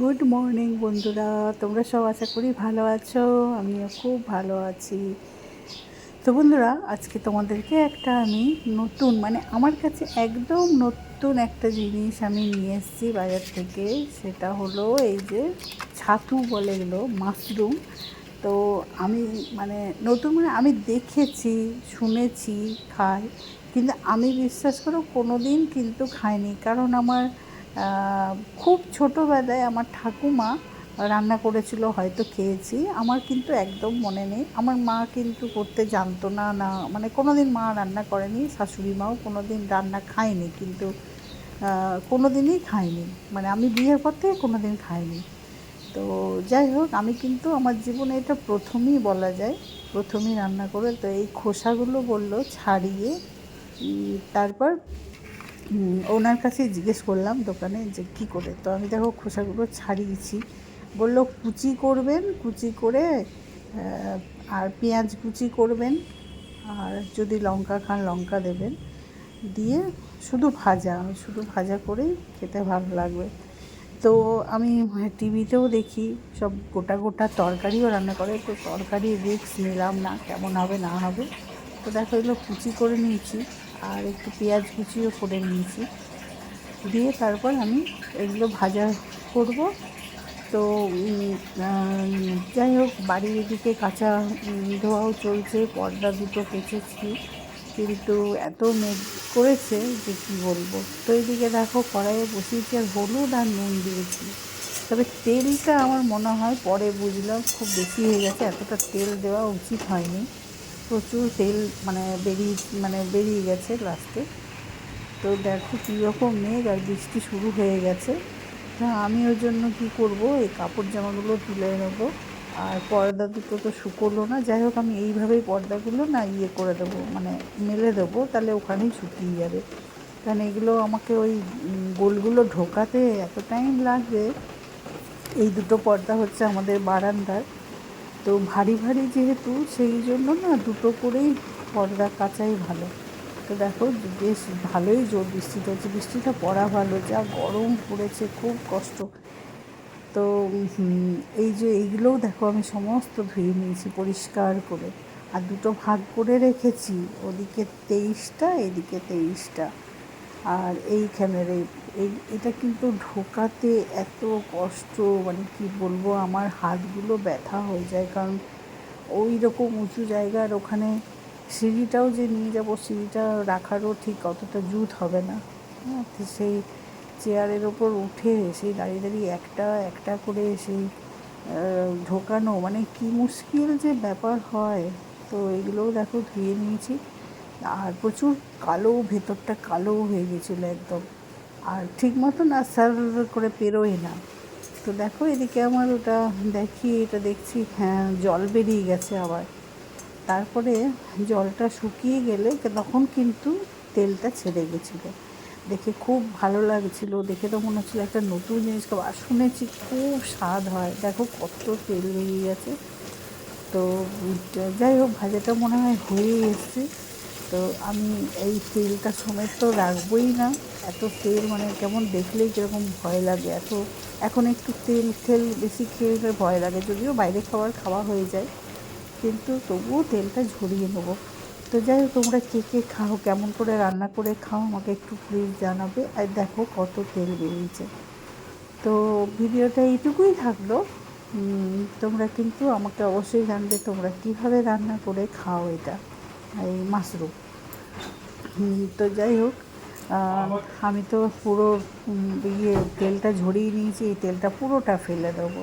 Good morning বন্ধুরা। তোমরা সব আশা করি ভালো আছো? আমিও খুব ভালো আছি। তো বন্ধুরা, আজকে তোমাদেরকে একটা আমি নতুন মানে আমার কাছে একদম নতুন একটা জিনিস আমি নিয়ে এসেছি বাজার থেকে। সেটা হলো এই যে ছাতু বলে এগুলো, মাশরুম। তো আমি মানে নতুন মানে আমি দেখেছি, শুনেছি, খাই। কিন্তু আমি বিশ্বাস করো কোনো দিন কিন্তু খাইনি। কারণ আমার খুব ছোটোবেলায় আমার ঠাকুমা রান্না করেছিল, হয়তো খেয়েছি। আমার কিন্তু একদম মনে নেই। আমার মা কিন্তু করতে জানতো না না মানে কোনো দিন মা রান্না করেনি, শাশুড়ি মাও কোনো দিন রান্না খায়নি, কিন্তু কোনো দিনই খাইনি মানে আমি বিয়ের পর থেকে কোনো দিন খাইনি তো যাই হোক, আমি কিন্তু আমার জীবনে এটা প্রথমেই বলা যায়, প্রথমেই রান্না করে, তো এই খোসাগুলো বলল ছাড়িয়ে তারপর ওনার কাছে জিজ্ঞেস করলাম দোকানে যে কী করে? তো আমি দেখো খোসাগুলো ছাড়িয়েছি। বলল, কুচি করবেন, কুচি করে আর পেঁয়াজ কুচি করবেন, আর যদি লঙ্কা খান লঙ্কা দেবেন। দিয়ে শুধু ভাজা শুধু ভাজা করেই খেতে ভালো লাগবে। তো আমি টিভিতেও দেখি, সব গোটা গোটা তরকারিও রান্না করে। তো তরকারি রিক্স নিলাম না, কেমন হবে না হবে। তো দেখো এগুলো কুচি করে নিয়েছি। আর একটু পেঁয়াজ কুচিও করে নিয়েছি। দিয়ে তারপর আমি এগুলো ভাজা করব। তো যাই হোক, বাড়ির এদিকে কাঁচা ধোয়াও চলছে, পর্দা দুটো কেচেছি। কিন্তু এত মেঘ করেছে যে কী বলব। তো এইদিকে দেখো কড়াইয়ে বসিয়েছি আর হলুদ আর নুন দিয়েছি। তবে তেলটা আমার মনে হয় পরে বুঝলাম, খুব বেশি হয়ে গেছে, এতটা তেল দেওয়া উচিত হয়নি। প্রচুর তেল মানে বেরিয়ে মানে বেরিয়ে গেছে লাস্টে। তো দেখো কীরকম মেঘ আর বৃষ্টি শুরু হয়ে গেছে। তা আমি ওই জন্য কী করব? এই কাপড় জামাগুলো তুলে নেব। আর পর্দা দুটো তো শুকোলো না। যাই হোক, আমি এইভাবেই পর্দাগুলো না ইয়ে করে দেবো মানে মেলে দেবো। তাহলে ওখানেই শুকিয়ে যাবে। কারণ এগুলো আমাকে ওই গোলগুলো ঢোকাতে এত টাইম লাগবে। এই দুটো পর্দা হচ্ছে আমাদের বারান্দার। তো ভারী ভারী যেহেতু, সেই জন্য না দুটো করেই পর্দা কাচাই ভালো। তো দেখো, বেশ ভালোই জোর বৃষ্টিটা হচ্ছে। বৃষ্টিটা পড়া ভালো, যা গরম পড়েছে, খুব কষ্ট। তো এই যে এইগুলোও দেখো, আমি সমস্ত ধুয়ে নিয়েছি পরিষ্কার করে। আর দুটো ভাগ করে রেখেছি, ওদিকে তেইশটা, এদিকে তেইশটা। আর এইখানের এই, এই- এটা কিন্তু ঢোকাতে এত কষ্ট মানে কি বলব, আমার হাতগুলো ব্যথা হয়ে যায়। কারণ ওই রকম উঁচু জায়গার ওখানে সিঁড়িটাও যে নিয়ে যাব, সিঁড়িটা রাখারও ঠিক অতটা জুত হবে না। হ্যাঁ তো সেই চেয়ারের ওপর উঠে, সেই দাঁড়িয়ে দাঁড়িয়ে একটা একটা করে সেই ঢোকানো মানে কি মুশকিল যে ব্যাপার হয়। তো এগুলোও দেখো ধুয়ে নিয়েছি। আর প্রচুর কালো, ভেতরটা কালো হয়ে গেছিল একদম। আর ঠিক মতন আর সার্ভ করে পেরোয় না। তো দেখো এদিকে আমার ওটা দেখি, এটা দেখছি হ্যাঁ জল বেরিয়ে গেছে আবার। তারপরে জলটা শুকিয়ে গেলে তখন কিন্তু তেলটা ছেড়ে গেছিল। দেখে খুব ভালো লাগছিল, দেখে তো মনে হচ্ছিল একটা নতুন জিনিস আর শুনেছি খুব স্বাদ হয়। দেখো কত তেল বেরিয়ে গেছে। তো যাই হোক, ভাজাটা মনে হয় হয়ে এসছে। তো আমি এই তেলটা সমেত তো রাখবোই না। এত তেল মানে কেমন দেখলেই কীরকম ভয় লাগে। এত, এখন একটু তেল তেল বেশি খেয়ে ভয় লাগে, যদিও বাইরে খাবার খাওয়া হয়ে যায়। কিন্তু তবুও তেলটা ঝরিয়ে নেব। তো যাই হোক, তোমরা কে কে খাও, কেমন করে রান্না করে খাও, আমাকে একটু প্লিজ জানাবে। আর দেখো কত তেল বেরিয়েছে। তো ভিডিওটা এইটুকুই থাকল। তোমরা কিন্তু আমাকে অবশ্যই জানবে তোমরা কীভাবে রান্না করে খাও এটা। এই মাশরুম। তো যাই হোক আমি তো পুরো ইয়ে তেলটা ঝরিয়ে নিয়েছি, এই তেলটা পুরোটা ফেলে দেবো।